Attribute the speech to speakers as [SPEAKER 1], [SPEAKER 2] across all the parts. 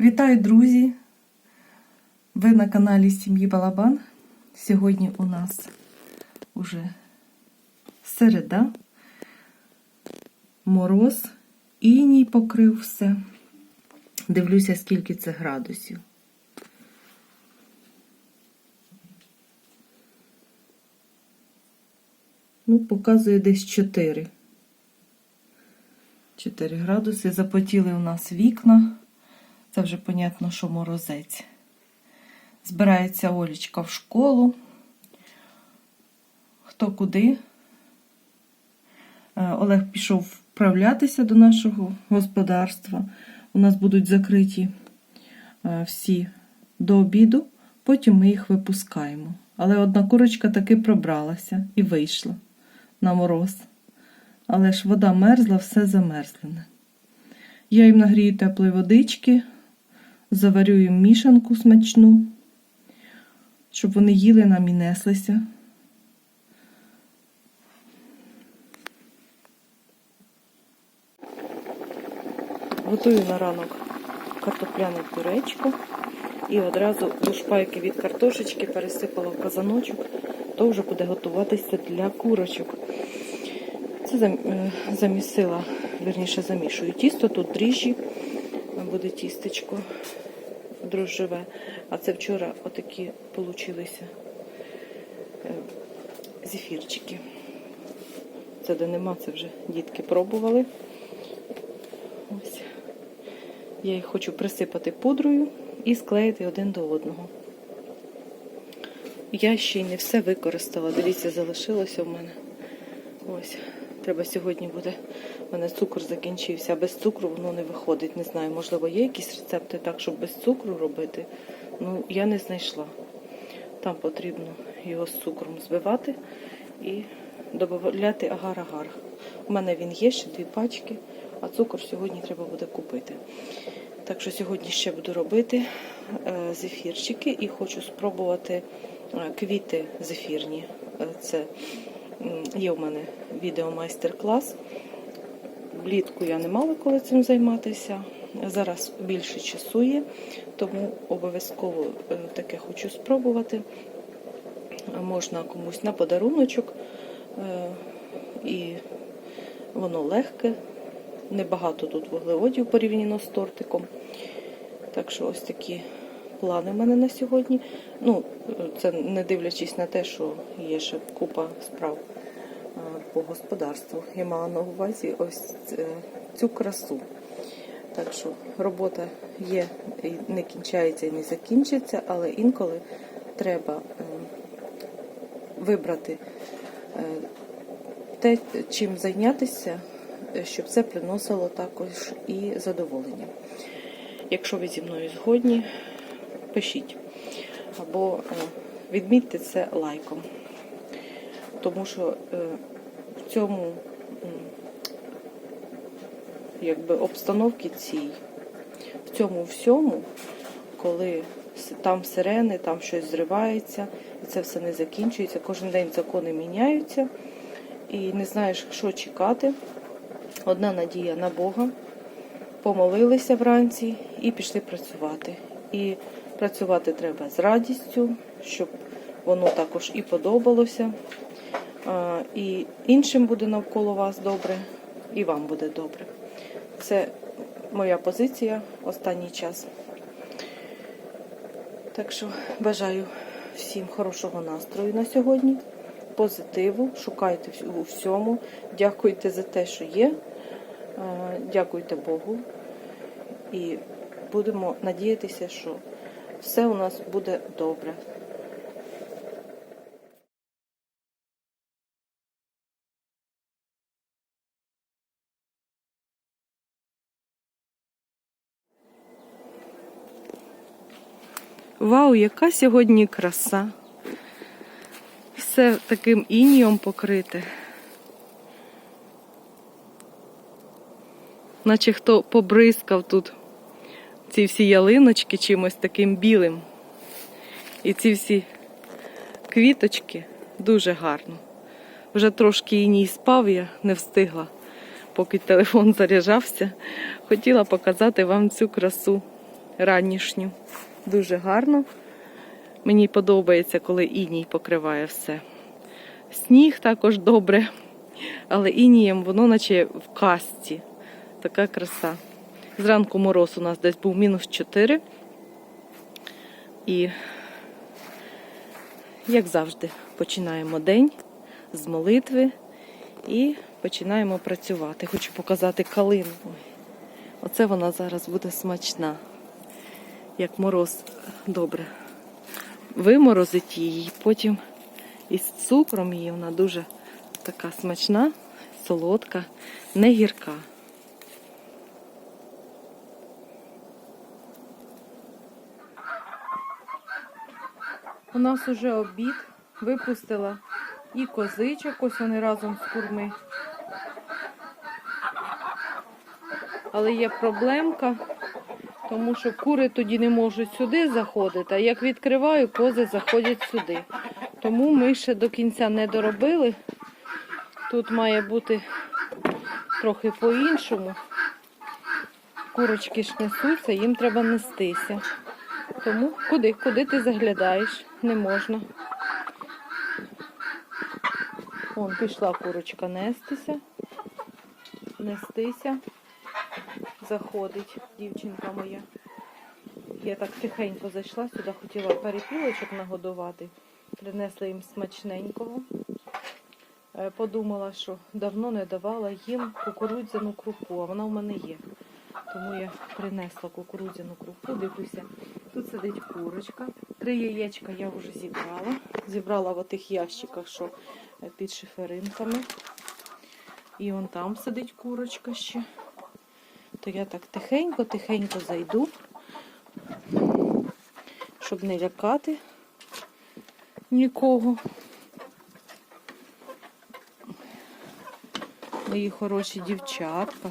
[SPEAKER 1] Вітаю, друзі! Ви на каналі Сім'ї Балабан. Сьогодні у нас уже середа, мороз, іній покрив все. Дивлюся, скільки це градусів. Ну, показує десь 4. 4 градуси. Запотіли у нас вікна. Це вже понятно, що морозець. Збирається Олічка в школу. Хто куди? Е, Олег пішов вправлятися до нашого господарства. У нас будуть закриті е, всі до обіду, потім ми їх випускаємо. Але одна курочка таки пробралася і вийшла на мороз. Але ж вода мерзла, все замерзлене. Я їм нагрію теплої водички, заварю мішанку смачну, щоб вони їли нам і неслися. Готую на ранок картопляне пюречко і одразу до шпайки від картошечки пересипала в казаночок, то вже буде готуватися для курочок. Це е, замісила, верніше замішую тісто, тут дріжджі, буде тістечко дрожжеве. А це вчора отакі получилися е, зефірчики. Це де нема, це вже дітки пробували. Ось. Я їх хочу присипати пудрою і склеїти один до одного. Я ще й не все використала. Дивіться, залишилося в мене. Ось. Треба сьогодні буде. У мене цукор закінчився, без цукру воно не виходить. Не знаю, можливо, є якісь рецепти так, щоб без цукру робити. Ну, я не знайшла. Там потрібно його з цукром збивати і додати агар-агар. У мене він є ще дві пачки, а цукор сьогодні треба буде купити. Так що сьогодні ще буду робити е, зефірчики і хочу спробувати е, квіти зефірні. Е, Це є у мене відео майстер-клас. Влітку я не мала коли цим займатися. Зараз більше часу є, тому обов'язково е, таке хочу спробувати. Можна комусь на подаруночок, е, і воно легке, небагато тут вуглеводів порівняно з тортиком. Так що ось такі плани в мене на сьогодні. Ну, це не дивлячись на те, що є ще купа справ по господарству. Я мала на увазі ось цю красу. Так що робота є, не кінчається і не закінчиться, але інколи треба е, вибрати е, те, чим зайнятися, е, щоб це приносило також і задоволення. Якщо ви зі мною згодні, пишіть або е, відмітьте це лайком. Тому що е, в цьому якби обстановці цій, в цьому всьому, коли там сирени, там щось зривається, і це все не закінчується. Кожен день закони міняються, і не знаєш, що чекати. Одна надія на Бога. Помолилися вранці і пішли працювати. І працювати треба з радістю, щоб воно також і подобалося. І іншим буде навколо вас добре, і вам буде добре. Це моя позиція останній час. Так що бажаю всім хорошого настрою на сьогодні, позитиву, шукайте у всьому, дякуйте за те, що є, дякуйте Богу і будемо надіятися, що все у нас буде добре. Вау, яка сьогодні краса! Все таким інієм покрите. Наче хто побризкав тут ці всі ялиночки чимось таким білим. І ці всі квіточки дуже гарно. Вже трошки іній спав, я не встигла, поки телефон заряджався. Хотіла показати вам цю красу ранішню. Дуже гарно. Мені подобається, коли іній покриває все. Сніг також добре, але інієм воно наче в касті. Така краса. Зранку мороз у нас десь був мінус 4. І, як завжди, починаємо день з молитви і починаємо працювати. Хочу показати калину. Оце вона зараз буде смачна. Як мороз добре. Виморозить її, потім із цукром її вона дуже така смачна, солодка, не гірка. У нас уже обід випустила і козичок, ось вони разом з курми. Але є проблемка, тому що кури тоді не можуть сюди заходити, а як відкриваю, кози заходять сюди. Тому ми ще до кінця не доробили. Тут має бути трохи по-іншому. Курочки ж несуться, їм треба нестися. Тому куди? Куди ти заглядаєш? Не можна. Вон пішла курочка нестися. Нестися. Заходить дівчинка моя. Я так тихенько зайшла сюди, хотіла перепілочок нагодувати. Принесла їм смачненького. Е, Подумала, що давно не давала їм кукурудзяну крупу, а вона в мене є. Тому я принесла кукурудзяну крупу, дивлюся. Тут сидить курочка. Три яєчка я вже зібрала. Зібрала в тих ящиках, що е, під шиферинками. І он там сидить курочка ще. То я так тихенько-тихенько зайду, щоб не лякати нікого. Мої хороші дівчатка.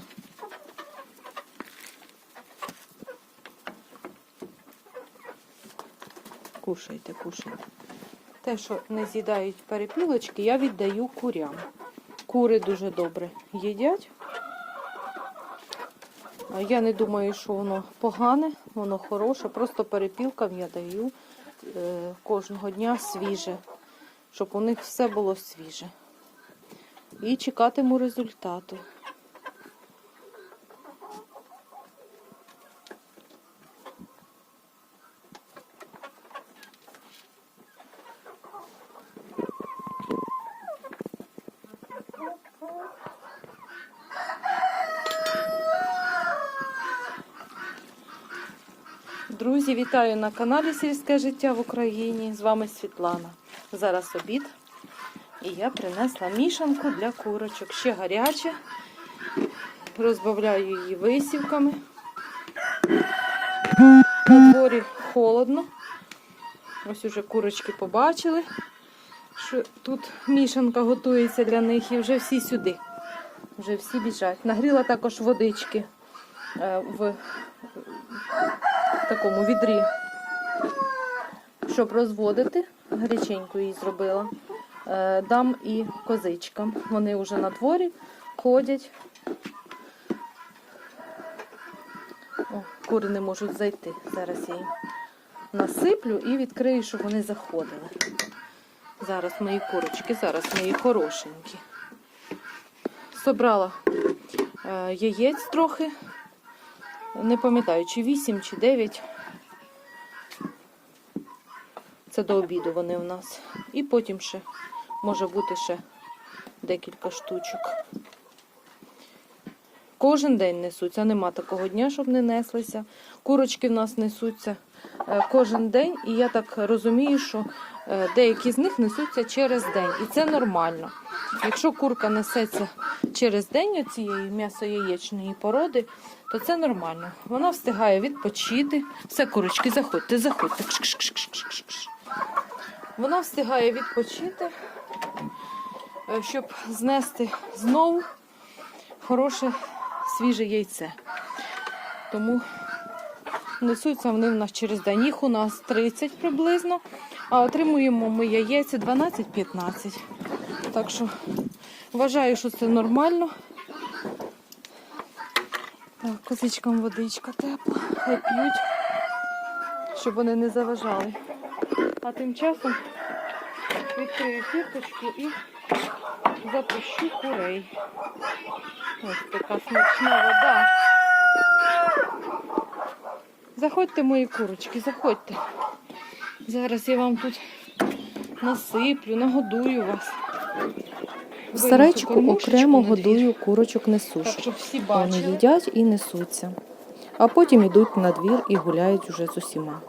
[SPEAKER 1] Кушайте, кушайте. Те, що не з'їдають перепілочки, я віддаю курям. Кури дуже добре їдять. Я не думаю, що воно погане, воно хороше. Просто перепілкам я даю е, кожного дня свіже, щоб у них все було свіже. І чекатиму результату. Друзі, вітаю на каналі Сільське життя в Україні. З вами Світлана. Зараз обід. І я принесла мішанку для курочок. Ще гаряче. Розбавляю її висівками. На дворі холодно. Ось уже курочки побачили, що тут мішанка готується для них і вже всі сюди. Вже всі біжать. Нагріла також водички е, в такому відрі, щоб розводити. Гаряченьку її зробила. Е, Дам і козичкам. Вони вже на дворі ходять. О, кури не можуть зайти. Зараз я їм насиплю і відкрию, щоб вони заходили. Зараз мої курочки, зараз мої хорошенькі. Собрала е, яєць трохи. Не пам'ятаю, чи 8, чи 9. Це до обіду вони у нас. І потім ще може бути ще декілька штучок. Кожен день несуться, нема такого дня, щоб не неслися. Курочки в нас несуться е, кожен день, і я так розумію, що е, деякі з них несуться через день. І це нормально. Якщо курка несеться через день цієї м'ясо-яєчної породи, то це нормально. Вона встигає відпочити. Все, курочки, заходьте, заходьте. Вона встигає відпочити, е, щоб знести знову хороше свіже яйце. Тому несуться вони в нас через день. Їх у нас 30 приблизно, а отримуємо ми яєць 12-15. Так що вважаю, що це нормально. Так, козичкам водичка тепла, хай п'ють. щоб вони не заважали. А тим часом відкрию фірточку і запущу курей. Ось така смачна вода. Заходьте, мої курочки, заходьте. Зараз я вам тут насиплю, нагодую вас.
[SPEAKER 2] В сарайчику окремо годую курочок
[SPEAKER 1] Так
[SPEAKER 2] несушок. Вони їдять і несуться. А потім йдуть на двір і гуляють уже з усіма.